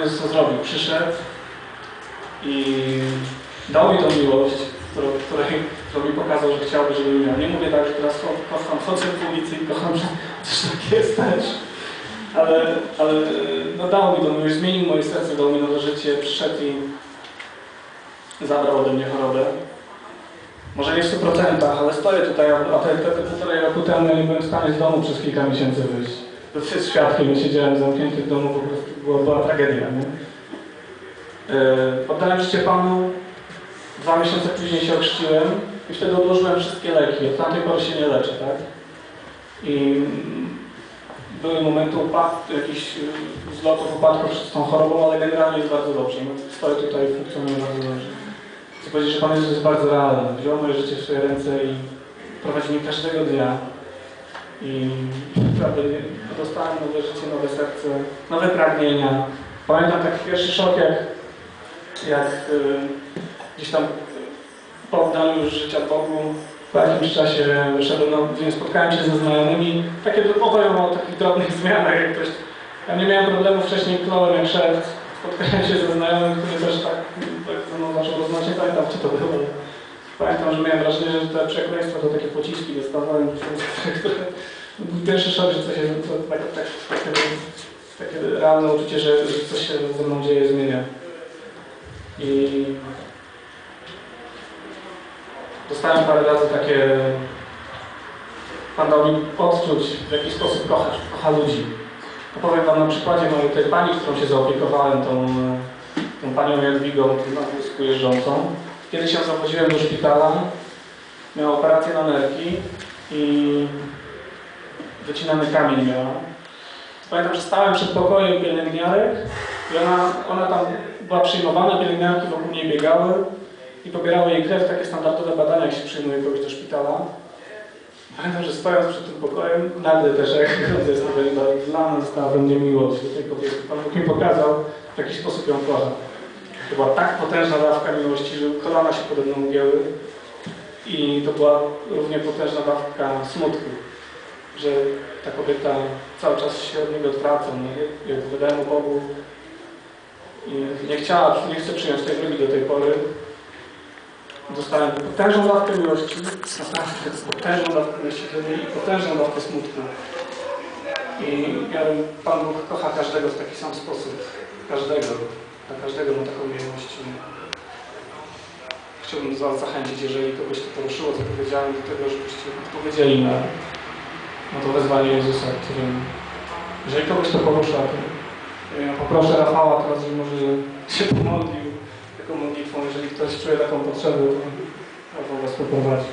Jezus co zrobił? Przyszedł i dał mi tą miłość, którą, której, którą mi pokazał, że chciałby, żebym miał. Nie mówię tak, że teraz ko- kocham chodzę w ulicy i kocham, że też tak jest też. Ale, ale no, dał mi tą miłość, zmienił moje serce, dał mi nowe życie, przyszedł i zabrał ode mnie chorobę. Może nie w 100%, ale stoję tutaj, a te, te, te półtorej roku temu nie byłem w stanie z domu przez kilka miesięcy wyjść. To jest świadkiem, ja siedziałem zamknięty w domu, po prostu była, była tragedia, nie? Yy, oddałem życie Panu, dwa miesiące później się ochrzciłem i wtedy odłożyłem wszystkie leki. Od tamtej pory się nie leczę, tak? I były momenty upadku, jakichś yy, wzlotów, upadków z tą chorobą, ale generalnie jest bardzo dobrze. No, stoję tutaj i funkcjonuję bardzo dobrze. Chcę powiedzieć, że Pan Jezus jest bardzo realny. Wziął moje życie w swoje ręce i prowadzi mnie każdego dnia. I naprawdę dostałem nowe życie, nowe serce, nowe pragnienia. Pamiętam taki pierwszy szok, jak, jak y, gdzieś tam po oddaniu już życia Bogu, po jakimś czasie wyszedłem, no, gdzie spotkałem się ze znajomymi. Takie opowiem o takich drobnych zmianach, jak ktoś... Ja nie miałem problemu wcześniej, kląłem jak szedł. Spotkałem się ze znajomym, który też tak, tak ze mną zaczął rozmawiać, nie pamiętam czy to było. Pamiętam, że miałem wrażenie, że te przekleństwa to takie pociski dostawałem, które pierwszy szok, że coś się, to, tak, tak, takie, takie realne uczucie, że, że coś się ze mną dzieje, zmienia. I dostałem parę razy takie, Pan dał mi odczuć, w jaki sposób kocha, kocha ludzi. Opowiem Wam na przykładzie mojej tej pani, którą się zaopiekowałem, tą, tą panią Jadwigą, na wózku jeżdżącą. Kiedy się zawoziłem do szpitala, miała operację na nerki i wycinany kamień miała. Pamiętam, że stałem przed pokojem pielęgniarek i ona, ona tam była przyjmowana, pielęgniarki wokół niej biegały i pobierały jej krew, takie standardowe badania, jak się przyjmuje kogoś do szpitala. Pamiętam, że stojąc przed tym pokojem, nagle też jak tego nieba, dla została we mnie miłość tej kobiety. Pan Bóg mi pokazał, w jaki sposób ją kocha. To była tak potężna dawka miłości, że kolana się pode mną ugięły i to była równie potężna dawka smutku, że ta kobieta cały czas się od niego odwraca, no, jak wydałem mu Bogu i nie chciała, nie chce przyjąć tej drogi do tej pory. Dostałem potężną dawkę miłości, naprawdę potężną dawkę miłości i potężną dawkę smutku. I ja, Pan Bóg kocha każdego w taki sam sposób. Każdego. Dla każdego ma taką. I Chciałbym Was zachęcić, jeżeli kogoś to poruszyło, co powiedziałem, do tego, żebyście odpowiedzieli na, na to wezwanie Jezusa, którym, jeżeli kogoś to porusza, to ja poproszę Rafała teraz, żeby może się pomodlił taką modlitwą, jeżeli ktoś czuje taką potrzebę, to Rafał Was poprowadzi.